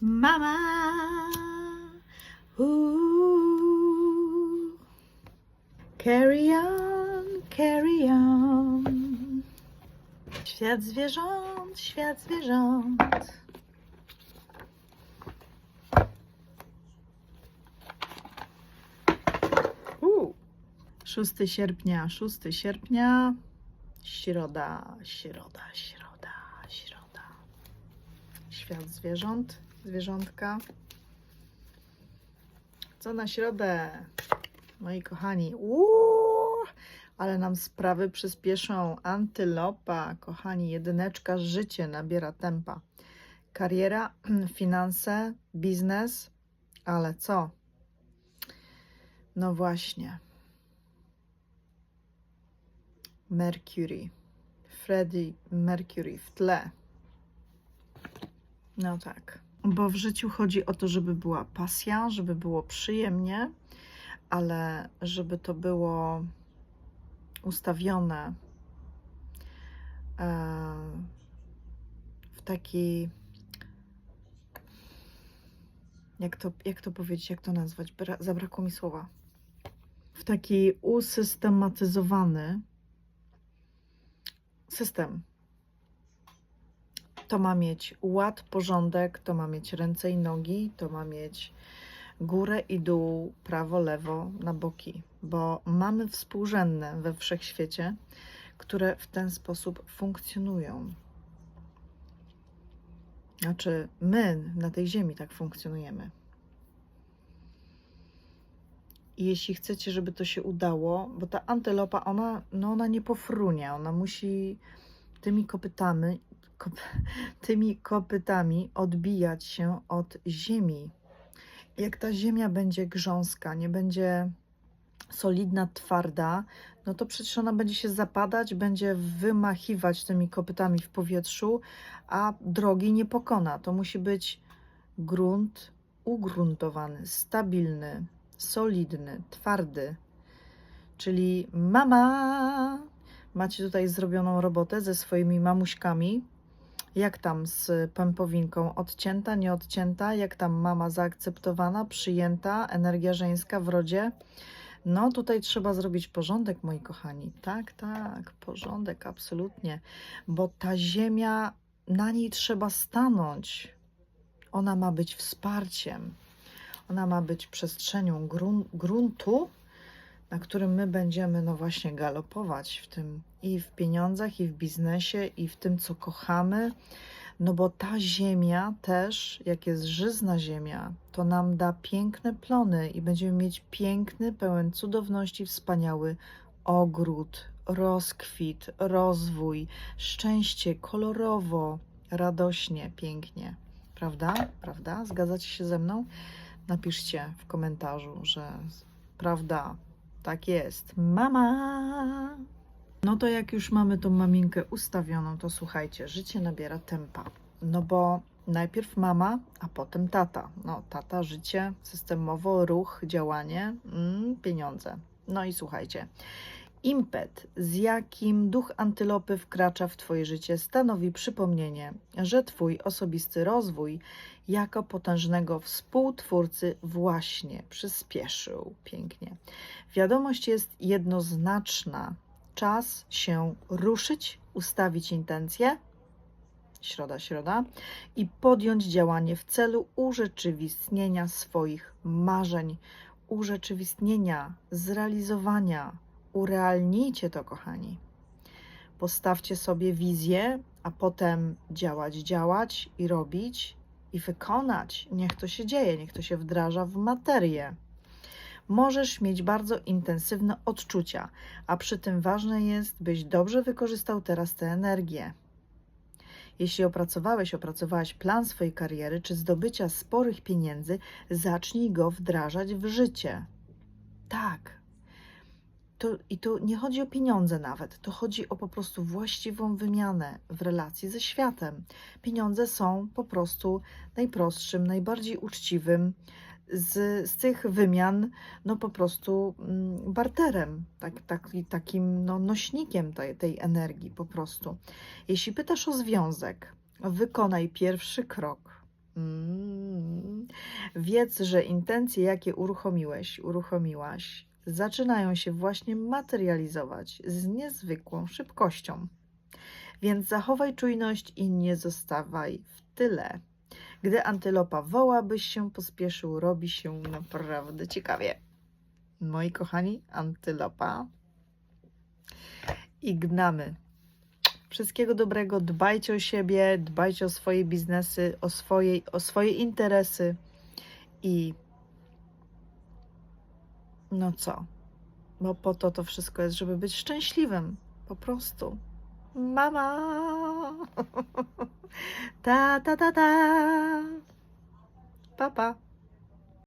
Mama. Ooh. Carry on, carry on. Świat zwierząt, świat zwierząt. Uuu. 6 sierpnia, 6 sierpnia, środa, środa, środa, środa. Świat zwierząt, zwierzątka. Co na środę, moi kochani? Uuu, ale nam sprawy przyspieszą. Antylopa, kochani, jedyneczka, życie nabiera tempa. Kariera, finanse, biznes, ale co? No właśnie. Mercury. Freddie Mercury w tle. No tak. Bo w życiu chodzi o to, żeby była pasja, żeby było przyjemnie, ale żeby to było ustawione e, w taki. Jak to, jak to powiedzieć, jak to nazwać? Bra zabrakło mi słowa. W taki usystematyzowany system. To ma mieć ład, porządek, to ma mieć ręce i nogi, to ma mieć górę i dół, prawo, lewo, na boki, bo mamy współrzędne we wszechświecie, które w ten sposób funkcjonują. Znaczy, my na tej ziemi tak funkcjonujemy. I jeśli chcecie, żeby to się udało, bo ta antylopa, ona, no ona nie pofrunie, ona musi tymi kopytami, kop, tymi kopytami odbijać się od ziemi. Jak ta ziemia będzie grząska, nie będzie solidna, twarda, no to przecież ona będzie się zapadać, będzie wymachiwać tymi kopytami w powietrzu, a drogi nie pokona. To musi być grunt ugruntowany, stabilny, solidny, twardy. Czyli mama, macie tutaj zrobioną robotę ze swoimi mamuśkami. Jak tam z pępowinką? Odcięta, nieodcięta? Jak tam mama zaakceptowana, przyjęta, energia żeńska w rodzie? No, tutaj trzeba zrobić porządek, moi kochani. Tak, tak, porządek, absolutnie. Bo ta ziemia, na niej trzeba stanąć. Ona ma być wsparciem. Ona ma być przestrzenią grun gruntu, na którym my będziemy, no właśnie, galopować w tym i w pieniądzach, i w biznesie, i w tym, co kochamy. No bo ta ziemia też, jak jest żyzna ziemia, to nam da piękne plony i będziemy mieć piękny, pełen cudowności, wspaniały ogród, rozkwit, rozwój, szczęście, kolorowo, radośnie, pięknie. Prawda? Prawda? Zgadzacie się ze mną? Napiszcie w komentarzu, że prawda, tak jest. Mama! No to jak już mamy tą maminkę ustawioną, to słuchajcie, życie nabiera tempa. No bo najpierw mama, a potem tata. No, tata, życie, systemowo, ruch, działanie, mm, pieniądze. No i słuchajcie. Impet, z jakim duch antylopy wkracza w Twoje życie, stanowi przypomnienie, że Twój osobisty rozwój jako potężnego współtwórcy właśnie przyspieszył. Pięknie. Wiadomość jest jednoznaczna. Czas się ruszyć, ustawić intencje, środa, środa, i podjąć działanie w celu urzeczywistnienia swoich marzeń, urzeczywistnienia, zrealizowania. Urealnijcie to, kochani. Postawcie sobie wizję, a potem działać, działać i robić i wykonać. Niech to się dzieje, niech to się wdraża w materię. Możesz mieć bardzo intensywne odczucia, a przy tym ważne jest, byś dobrze wykorzystał teraz tę energię. Jeśli opracowałeś, opracowałaś plan swojej kariery czy zdobycia sporych pieniędzy, zacznij go wdrażać w życie. Tak. To, I tu nie chodzi o pieniądze nawet, to chodzi o po prostu właściwą wymianę w relacji ze światem. Pieniądze są po prostu najprostszym, najbardziej uczciwym z, z tych wymian, no po prostu mm, barterem, tak, tak, takim no, nośnikiem tej, tej energii po prostu. Jeśli pytasz o związek, wykonaj pierwszy krok. Mm, Wiedz, że intencje, jakie uruchomiłeś, uruchomiłaś, zaczynają się właśnie materializować z niezwykłą szybkością. Więc zachowaj czujność i nie zostawaj w tyle. Gdy antylopa woła, byś się pospieszył, robi się naprawdę ciekawie. Moi kochani, antylopa i gnamy. Wszystkiego dobrego, dbajcie o siebie, dbajcie o swoje biznesy, o, swojej, o swoje interesy i no co? Bo po to to wszystko jest, żeby być szczęśliwym. Po prostu. Mama! Ta, ta, ta, ta! Papa! Pa.